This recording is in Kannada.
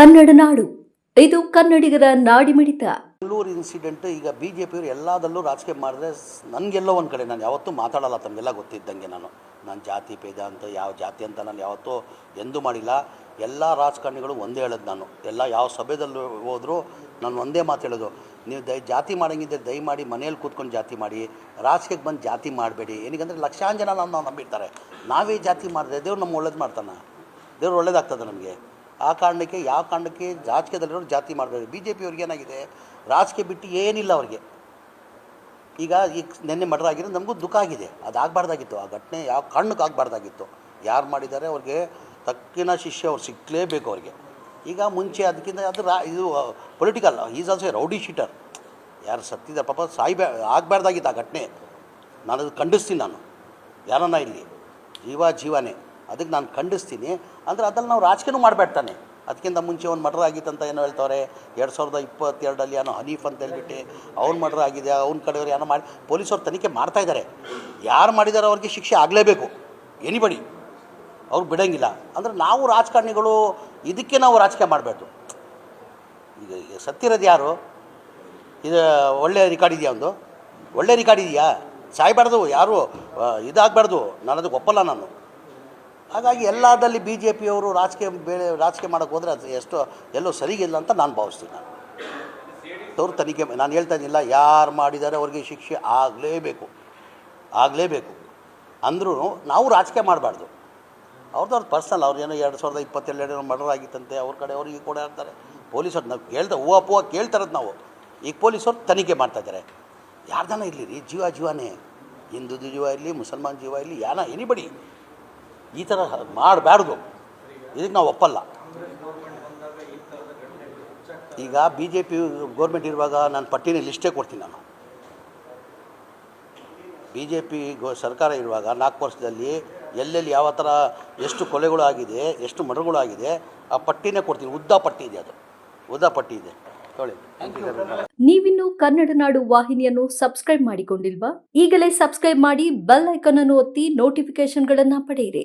ಕನ್ನಡ ನಾಡು. ಇದು ಕನ್ನಡಿಗರ ನಾಡಿಮಿಡಿತ. ಬೆಂಗಳೂರು ಇನ್ಸಿಡೆಂಟ್ ಈಗ ಬಿ ಜೆ ಪಿಯವರು ಎಲ್ಲದಲ್ಲೂ ರಾಜಕೀಯ ಮಾಡಿದ್ರೆ ನನಗೆಲ್ಲೋ ಒಂದು ಕಡೆ, ನಾನು ಯಾವತ್ತೂ ಮಾತಾಡಲ್ಲ, ತಮಗೆಲ್ಲ ಗೊತ್ತಿದ್ದಂಗೆ ನಾನು. ನಾನು ಜಾತಿ ಭೇದ ಅಂತ, ಯಾವ ಜಾತಿ ಅಂತ ನಾನು ಯಾವತ್ತೂ ಎಂದೂ ಮಾಡಿಲ್ಲ. ಎಲ್ಲ ರಾಜಕಾರಣಿಗಳು ಒಂದೇ ಹೇಳೋದು ನಾನು. ಎಲ್ಲ ಯಾವ ಸಭೆದಲ್ಲೂ ಹೋದರೂ ನಾನು ಒಂದೇ ಮಾತು ಹೇಳೋದು. ನೀವು ದಯ, ಜಾತಿ ಮಾಡಂಗಿದ್ದರೆ ದಯಮಾಡಿ ಮನೇಲಿ ಕೂತ್ಕೊಂಡು ಜಾತಿ ಮಾಡಿ ರಾಜಕೀಯಕ್ಕೆ ಬಂದು ಜಾತಿ ಮಾಡಬೇಡಿ. ಏನಕ್ಕಂದರೆ ಲಕ್ಷಾಂತರ ಜನ ನಾವು ನಂಬಿರ್ತಾರೆ. ನಾವೇ ಜಾತಿ ಮಾಡಿದ್ರೆ ದೇವ್ರು ನಮ್ಮ ಒಳ್ಳೇದು ಮಾಡ್ತಾನೆ? ದೇವ್ರು ಒಳ್ಳೇದಾಗ್ತದೆ ನಮಗೆ? ಆ ಕಾರಣಕ್ಕೆ ಯಾವ ಕಾರಣಕ್ಕೆ ರಾಜಕೀಯದಲ್ಲಿರೋರು ಜಾತಿ ಮಾಡಬೇಕು? ಬಿ ಜೆ ಪಿಯವ್ರಿಗೆ ಏನಾಗಿದೆ? ರಾಜಕೀಯ ಬಿಟ್ಟು ಏನಿಲ್ಲ ಅವ್ರಿಗೆ. ಈಗ ಈಗ ನಿನ್ನೆ ಮರ್ಡರ್ ಆಗಿರೋದು ನಮಗೂ ದುಃಖ ಆಗಿದೆ. ಅದು ಆಗಬಾರ್ದಾಗಿತ್ತು ಆ ಘಟನೆ ಯಾವ ಕಾರಣಕ್ಕೆ ಆಗಬಾರ್ದಾಗಿತ್ತು. ಯಾರು ಮಾಡಿದ್ದಾರೆ ಅವ್ರಿಗೆ ತಕ್ಕಿನ ಶಿಷ್ಯ ಅವ್ರು ಸಿಕ್ಕಲೇಬೇಕು ಅವ್ರಿಗೆ. ಈಗ ಮುಂಚೆ ಅದಕ್ಕಿಂತ ಅದು ರಾ, ಇದು political is also a rowdy sheeter ಯಾರು ಸತ್ತಿದ್ದಾರೆ? ಪಾಪ ಸಾಯ್ಬೇ ಆಗಬಾರ್ದಾಗಿತ್ತು ಆ ಘಟನೆ. ನಾನು ಅದು ಖಂಡಿಸ್ತೀನಿ ನಾನು. ಯಾರನ್ನ ಇಲ್ಲಿ? ಜೀವ ಜೀವನೇ. ಅದಕ್ಕೆ ನಾನು ಖಂಡಿಸ್ತೀನಿ. ಅಂದರೆ ಅದ್ರಲ್ಲಿ ನಾವು ರಾಜಕೀಯನೂ ಮಾಡಬೇಡ್ತಾನೆ ಅದಕ್ಕಿಂತ ಮುಂಚೆ ಒಂದು ಮರ್ಡರ್ ಆಗಿತ್ತಂತ ಏನೋ ಹೇಳ್ತವ್ರೆ, ಎರಡು ಸಾವಿರದ ಇಪ್ಪತ್ತೆರಡಲ್ಲಿ ಏನೋ ಹನೀಫ್ ಅಂತ ಹೇಳ್ಬಿಟ್ಟು ಅವ್ನು ಮರ್ಡರ್ ಆಗಿದೆ ಅವ್ನ ಕಡೆಯವ್ರು ಏನೋ ಮಾಡಿ, ಪೊಲೀಸವ್ರು ತನಿಖೆ ಮಾಡ್ತಾ ಇದ್ದಾರೆ ಯಾರು ಮಾಡಿದಾರೋ ಅವ್ರಿಗೆ ಶಿಕ್ಷೆ ಆಗಲೇಬೇಕು. ಎನಿಬಡಿ ಅವ್ರು ಬಿಡೋಂಗಿಲ್ಲ. ಅಂದರೆ ನಾವು ರಾಜಕಾರಣಿಗಳು, ಇದಕ್ಕೆ ನಾವು ರಾಜಕೀಯ ಮಾಡಬೇಕು ಈಗ ಸತ್ತಿರೋದು ಯಾರು? ಇದು ಒಳ್ಳೆಯ ರೆಕಾರ್ಡ್ ಇದೆಯಾ ಒಂದು? ಒಳ್ಳೆ ರೆಕಾರ್ಡ್ ಇದೆಯಾ? ಸಾಯ್ಬಾರ್ದು, ಯಾರು ಇದಾಗಬಾರ್ದು. ನಾನು ಅದಕ್ಕೆ ಒಪ್ಪಲ್ಲ ನಾನು. ಹಾಗಾಗಿ ಎಲ್ಲದಲ್ಲಿ ಬಿ ಜೆ ಪಿಯವರು ರಾಜಕೀಯ ಬೇರೆ ರಾಜಕೀಯ ಮಾಡೋಕ್ಕೆ ಹೋದರೆ ಅದು ಎಷ್ಟು, ಎಲ್ಲೋ ಸರಿಗಿಲ್ಲ ಅಂತ ನಾನು ಭಾವಿಸ್ತೀನಿ ನಾನು. ಅವ್ರು ತನಿಖೆ ನಾನು ಹೇಳ್ತಾ ಇದ್ದಿಲ್ಲ, ಯಾರು ಮಾಡಿದ್ದಾರೆ ಅವ್ರಿಗೆ ಶಿಕ್ಷೆ ಆಗಲೇಬೇಕು. ಆಗಲೇಬೇಕು. ಅಂದ್ರೂ ನಾವು ರಾಜಕೀಯ ಮಾಡಬಾರ್ದು. ಅವ್ರದ್ದು ಅವ್ರ ಪರ್ಸನಲ್, ಅವ್ರು ಏನೋ ಎರಡು ಸಾವಿರದ ಇಪ್ಪತ್ತೆರಡು ಮರ್ಡರ್ ಆಗಿತ್ತಂತೆ ಅವ್ರ ಕಡೆ ಅವ್ರಿಗೆ ಕೂಡ ಇರ್ತಾರೆ ಪೊಲೀಸರು ನಾವು ಕೇಳ್ತಾ, ಹೂವು ಪೂವ ಕೇಳ್ತಾರದು ನಾವು. ಈಗ ಪೊಲೀಸರು ತನಿಖೆ ಮಾಡ್ತಾ ಇದ್ದಾರೆ ಯಾರ್ದಾನ ಇರಲಿ ರೀ? ಜೀವ ಜೀವನೇ. ಹಿಂದೂ ಜೀವ ಇರಲಿ, ಮುಸಲ್ಮಾನ್ ಜೀವ ಇರಲಿ, ಯಾನ ಎನಿಬಡಿ ಈ ಥರ ಮಾಡಬಾರ್ದು ಇದಕ್ಕೆ ನಾವು ಒಪ್ಪಲ್ಲ. ಈಗ ಬಿ ಜೆ ಪಿ ಗೌರ್ಮೆಂಟ್ ಇರುವಾಗ ನಾನು ಪಟ್ಟಿನ ಲಿಸ್ಟೇ ಕೊಡ್ತೀನಿ ನಾನು. ಬಿ ಜೆ ಪಿ ಗೋ ಸರ್ಕಾರ ಇರುವಾಗ ನಾಲ್ಕು ವರ್ಷದಲ್ಲಿ ಎಲ್ಲೆಲ್ಲಿ ಯಾವ ಥರ ಎಷ್ಟು ಕೊಲೆಗಳು ಆಗಿದೆ, ಎಷ್ಟು ಮರ್ಡರ್ಗಳು ಆಗಿದೆ, ಆ ಪಟ್ಟಿನೇ ಕೊಡ್ತೀನಿ. ಉದ್ದ ಪಟ್ಟಿ ಇದೆ ಅದು. ಉದ್ದ ಪಟ್ಟಿ ಇದೆ. ನೀವಿನ್ನು ಕನ್ನಡ ನಾಡು ವಾಹಿನಿಯನ್ನು ಸಬ್ಸ್ಕ್ರೈಬ್ ಮಾಡಿಕೊಂಡಿಲ್ವಾ? ಈಗಲೇ ಸಬ್ಸ್ಕ್ರೈಬ್ ಮಾಡಿ ಬೆಲ್ ಐಕಾನ್ ಅನ್ನು ಒತ್ತಿ ನೋಟಿಫಿಕೇಶನ್ಗಳನ್ನ ಪಡೆಯಿರಿ.